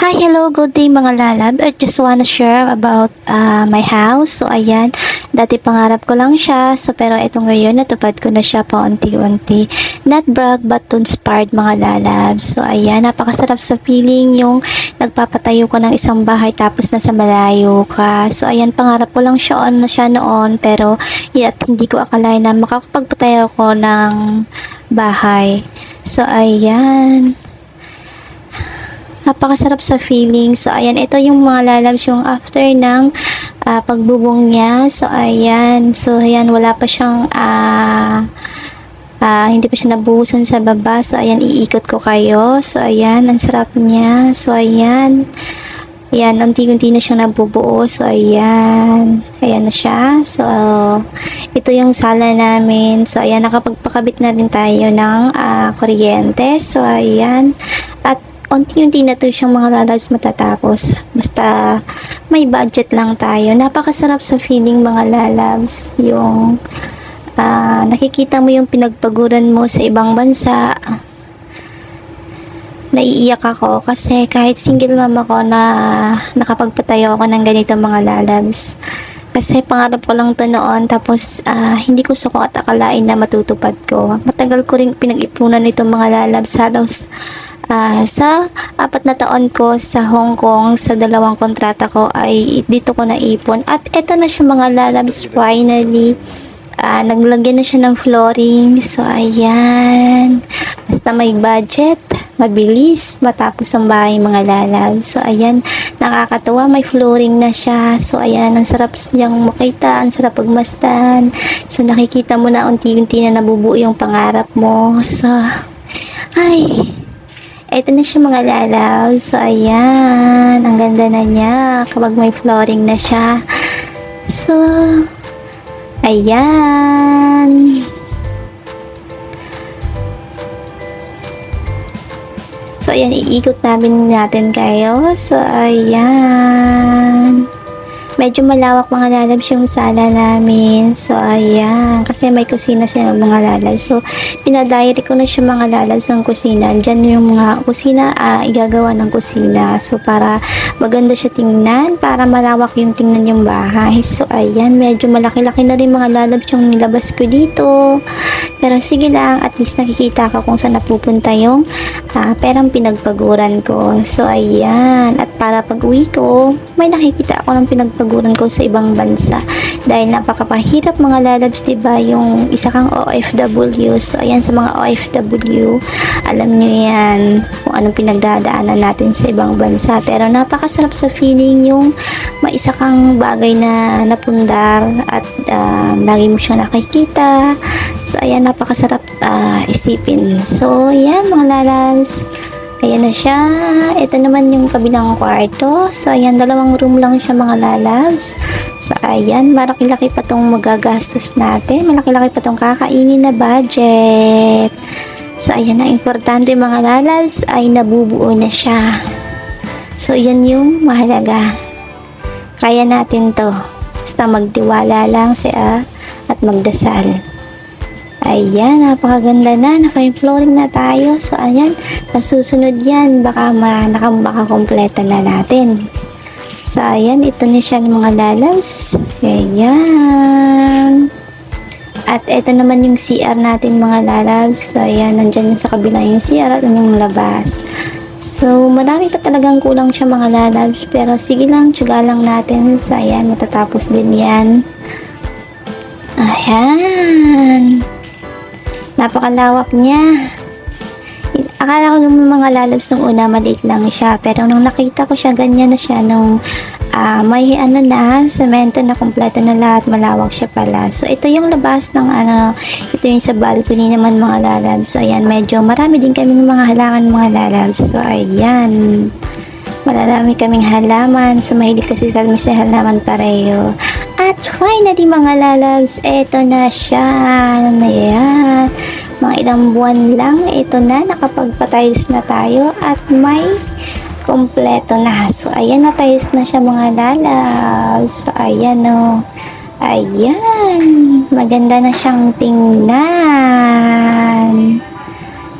Hi, hello, good day mga lalab. I just wanna share about uh, my house. So, ayan, dati pangarap ko lang siya. So, pero ito ngayon, natupad ko na siya paunti-unti. Not brag, but inspired mga lalab. So, ayan, napakasarap sa feeling yung nagpapatayo ko ng isang bahay tapos nasa malayo ka. So, ayan, pangarap ko lang siya on na siya noon. Pero, yet, hindi ko akalain na makakapagpatayo ko ng bahay. So, ayan napakasarap sa feeling. So, ayan, ito yung mga lalabs yung after ng ah, pagbubong niya. So, ayan. So, ayan, wala pa siyang, ah, ah, hindi pa siya nabuhusan sa baba. So, ayan, iikot ko kayo. So, ayan, ang sarap niya. So, ayan. Ayan, unti-unti na siyang nabubuo. So, ayan. Ayan na siya. So, ito yung sala namin. So, ayan, nakapagpakabit na din tayo ng ah, kuryente. So, ayan. At unti-unti na to siyang mga lalas matatapos. Basta may budget lang tayo. Napakasarap sa feeling mga lalabs. Yung ah, nakikita mo yung pinagpaguran mo sa ibang bansa. Naiiyak ako kasi kahit single mom ako na nakapagpatayo ako ng ganito mga lalabs. Kasi pangarap ko lang to noon tapos ah, hindi ko sukat akalain na matutupad ko. Matagal ko rin pinag-ipunan itong mga lalabs halos Ah, sa apat na taon ko sa Hong Kong, sa dalawang kontrata ko ay dito ko naipon. At eto na siya mga lalabs finally. Ah, naglagyan na siya ng flooring. So, ayan. Basta may budget, mabilis, matapos ang bahay mga lalabs. So, ayan. Nakakatawa, may flooring na siya. So, ayan. Ang sarap niyang makita. Ang sarap pagmasdan. So, nakikita mo na unti-unti na nabubuo yung pangarap mo. So, ay, ito na siya mga lalaw. So, ayan. Ang ganda na niya. Kapag may flooring na siya. So, ayan. So, ayan. Iikot namin natin kayo. So, ayan. Medyo malawak mga lalabs yung sala namin. So, ayan. Kasi may kusina siya ng mga lalabs. So, pinadiary ko na siya mga lalabs ng kusina. Diyan yung mga kusina, ah, igagawa ng kusina. So, para maganda siya tingnan. Para malawak yung tingnan yung bahay. So, ayan. Medyo malaki-laki na rin mga lalabs yung nilabas ko dito. Pero, sige lang. At least nakikita ka kung saan napupunta yung ah, perang pinagpaguran ko. So, ayan. At para pag uwi ko, may nakikita ako ng pinagpaguran ko sa ibang bansa. Dahil napakapahirap mga lalabs, di ba yung isa kang OFW. So, ayan sa mga OFW, alam nyo yan kung anong pinagdadaanan natin sa ibang bansa. Pero napakasarap sa feeling yung may isa kang bagay na napundar at ah, lagi mo siyang nakikita. So, ayan, napakasarap ah, isipin. So, ayan mga lalabs. Ayan na siya. Ito naman yung kabilang kwarto. So, ayan, dalawang room lang siya mga lalabs. So, ayan, malaki-laki pa tong magagastos natin. Malaki-laki pa tong kakainin na budget. So, ayan na, importante mga lalabs ay nabubuo na siya. So, yan yung mahalaga. Kaya natin to. Basta magtiwala lang siya at magdasal. Ayan, napakaganda na. Naka flooring na tayo. So, ayan. Nasusunod yan. Baka, ma, naka, na natin. So, ayan. Ito na siya ng mga lalas. Ayan. At ito naman yung CR natin mga lalabs. So, ayan, nandyan yung sa kabila yung CR at yung labas. So, marami pa talagang kulang siya mga lalabs. Pero sige lang, tsaga lang natin. So, ayan, matatapos din yan. Ayan. Napakalawak niya. Akala ko nung mga lalabs nung una maliit lang siya. Pero nung nakita ko siya, ganyan na siya. Nung ah, may ano na, semento na kompleto na lahat. Malawak siya pala. So, ito yung labas ng ano, ito yung sa balcony naman mga lalabs. So, ayan, medyo marami din kami ng mga halaman mga lalabs. So, ayan. Malalami kaming halaman. So, mahilig kasi kami sa halaman pareho. At finally, mga lalabs, eto na siya. Ayan. Mga ilang buwan lang, ito na, nakapagpatiles na tayo at may kompleto na. So, ayan na tiles na siya mga lalabs. So, ayan o. Ayan. Maganda na siyang tingnan.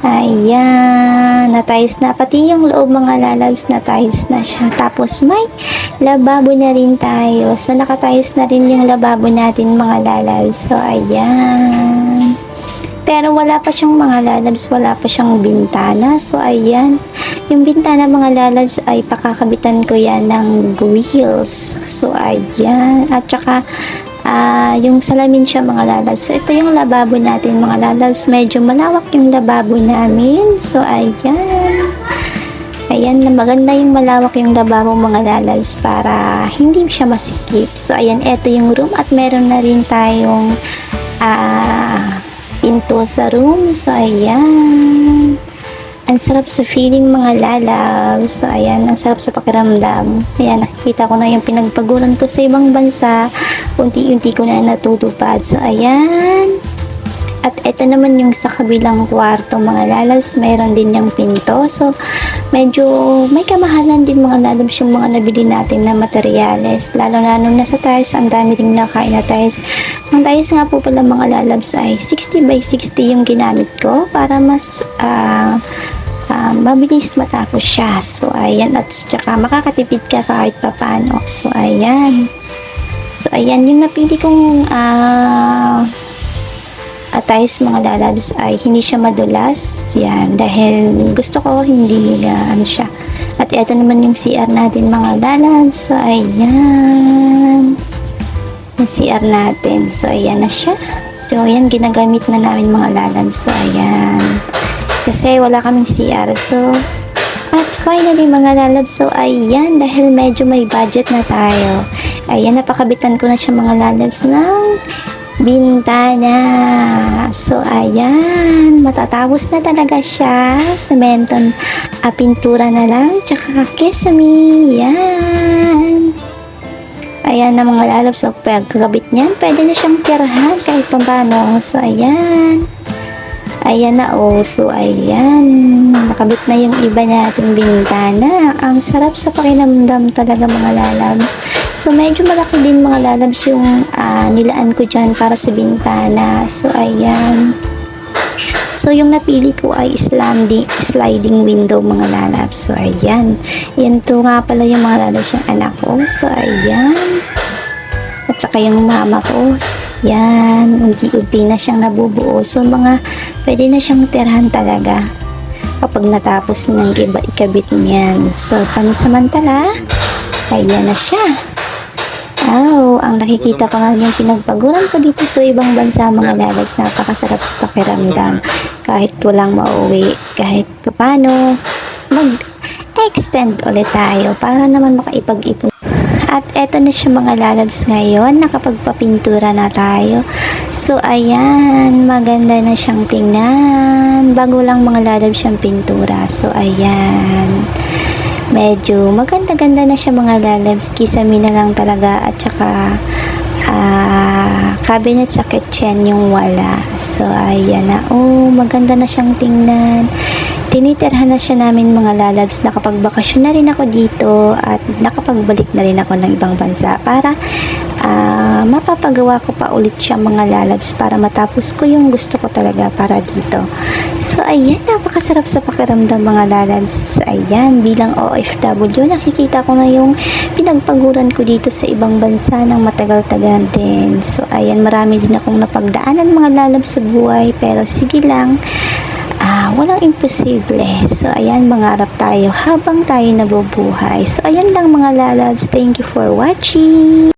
Ayan. na-tiles na. Pati yung loob mga lalabs na-tiles na siya. Tapos may lababo na rin tayo. So, naka-tiles na rin yung lababo natin mga lalabs. So, ayan. Pero wala pa siyang mga lalabs, wala pa siyang bintana. So, ayan. Yung bintana mga lalabs ay pakakabitan ko yan ng wheels. So, ayan. At saka, ah yung salamin siya mga lalabs. So, ito yung lababo natin mga lalabs. Medyo malawak yung lababo namin. So, ayan. Ayan, na maganda yung malawak yung lababo mga lalabs para hindi siya masikip. So, ayan, ito yung room at meron na rin tayong ah pinto sa room. So, ayan. Ang sarap sa feeling mga lalaw. So, ayan, ang sarap sa pakiramdam. Ayan, nakikita ko na yung pinagpaguran ko sa ibang bansa. Unti-unti ko na natutupad. So, ayan. At ito naman yung sa kabilang kwarto mga lalabs, mayroon din yung pinto. So, medyo may kamahalan din mga lalabs yung mga nabili natin na materyales. Lalo na nung nasa tiles, ang dami rin nakain na tiles. Ang tiles nga po pala mga lalabs ay 60 by 60 yung ginamit ko para mas ah ah, mabilis matapos siya. So, ayan. At saka makakatipid ka kahit papano. So, ayan. So, ayan. Yung napili kong ah at tiles mga lalabs ay hindi siya madulas. Yan. Dahil gusto ko hindi na ano siya. At ito naman yung CR natin mga lalabs. So, ayan. Yung CR natin. So, ayan na siya. So, ayan. Ginagamit na namin mga lalabs. So, ayan. Kasi wala kaming CR. So, at finally mga lalabs, so ayan, dahil medyo may budget na tayo. Ayan, napakabitan ko na siya mga lalabs ng bintana. So, ayan. Matatapos na talaga siya. Semento, ah, pintura na lang. Tsaka kesame. Yan. Ayan na mga lalab. So, pagkakabit niyan, pwede na siyang tirahan kahit paano. So, ayan. Ayan na, oh. So, ayan. Nakabit na yung iba nating bintana. Ang sarap sa pakinamdam talaga mga lalabs. So, medyo malaki din mga lalabs yung ah, nilaan ko dyan para sa bintana. So, ayan. So, yung napili ko ay sliding, sliding window mga lalabs. So, ayan. Yan to nga pala yung mga lalabs yung anak ko. So, ayan. At saka yung mama ko. Yan. Unti-unti na siyang nabubuo. So, mga pwede na siyang tirahan talaga kapag natapos ng iba ikabit niyan. So, pansamantala, ayan na siya. Oh, ang nakikita ko nga yung pinagpaguran ko dito sa ibang bansa mga lalabs, napakasarap sa pakiramdam. Kahit walang mauwi, kahit paano, mag-extend ulit tayo para naman makaipag-ipon. At eto na siya mga lalabs ngayon, nakapagpapintura na tayo. So, ayan, maganda na siyang tingnan. Bago lang mga lalabs siyang pintura. So, ayan medyo maganda-ganda na siya mga lalabs. Kisame na lang talaga at saka ah, cabinet sa kitchen yung wala. So, ayan na. Oh, maganda na siyang tingnan. Tinitirhan na siya namin mga lalabs. Nakapagbakasyon na rin ako dito at nakapagbalik na rin ako ng ibang bansa para ah, mapapagawa ko pa ulit siya mga lalabs para matapos ko yung gusto ko talaga para dito. So, ayan, napakasarap sa pakiramdam mga lalabs. Ayan, bilang OFW, nakikita ko na yung pinagpaguran ko dito sa ibang bansa ng matagal-tagal din. So, ayan, marami din akong napagdaanan mga lalabs sa buhay. Pero, sige lang, ah, walang imposible. So, ayan, mangarap tayo habang tayo nabubuhay. So, ayan lang mga lalabs. Thank you for watching.